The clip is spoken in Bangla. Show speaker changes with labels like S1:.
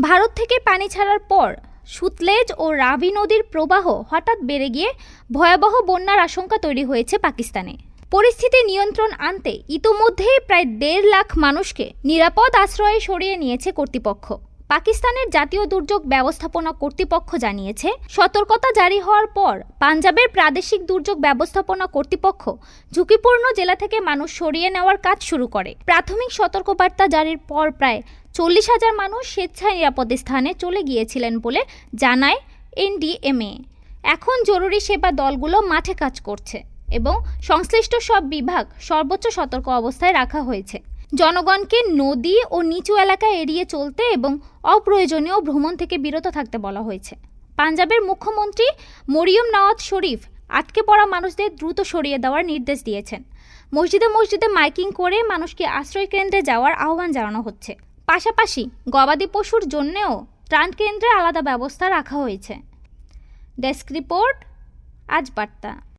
S1: ভারত থেকে পানি ছাড়ার পর সুতলেজ ও রাভি নদীর প্রবাহ হঠাৎ বেড়ে গিয়ে ভয়াবহ বন্যার আশঙ্কা তৈরি হয়েছে পাকিস্তানে। পরিস্থিতি নিয়ন্ত্রণ আনতে ইতোমধ্যেই প্রায় দেড় লাখ মানুষকে নিরাপদ আশ্রয়ে সরিয়ে নিয়েছে কর্তৃপক্ষ। পাকিস্তানের জাতীয় দুর্যোগ ব্যবস্থাপনা কর্তৃপক্ষ জানিয়েছে, সতর্কতা জারি হওয়ার পর পাঞ্জাবের প্রাদেশিক দুর্যোগ ব্যবস্থাপনা কর্তৃপক্ষ ঝুঁকিপূর্ণ জেলা থেকে মানুষ সরিয়ে নেওয়ার কাজ শুরু করে। প্রাথমিক সতর্কবার্তা জারির পর প্রায় চল্লিশ হাজার মানুষ স্বেচ্ছায় নিরাপদ স্থানে চলে গিয়েছিলেন বলে জানায় এনডিএমএ। এখন জরুরি সেবা দলগুলো মাঠে কাজ করছে এবং সংশ্লিষ্ট সব বিভাগ সর্বোচ্চ সতর্ক অবস্থায় রাখা হয়েছে। জনগণকে নদী ও নিচু এলাকা এড়িয়ে চলতে এবং অপ্রয়োজনীয় ভ্রমণ থেকে বিরত থাকতে বলা হয়েছে। পাঞ্জাবের মুখ্যমন্ত্রী মরিয়ম নওয়াজ শরীফ আটকে পড়া মানুষদের দ্রুত সরিয়ে দেওয়ার নির্দেশ দিয়েছেন। মসজিদে মসজিদে মাইকিং করে মানুষকে আশ্রয় কেন্দ্রে যাওয়ার আহ্বান জানানো হচ্ছে। পাশাপাশি গবাদি পশুর জন্যেও ত্রাণ কেন্দ্রে আলাদা ব্যবস্থা রাখা হয়েছে। ডেস্ক রিপোর্ট, আজ বার্তা।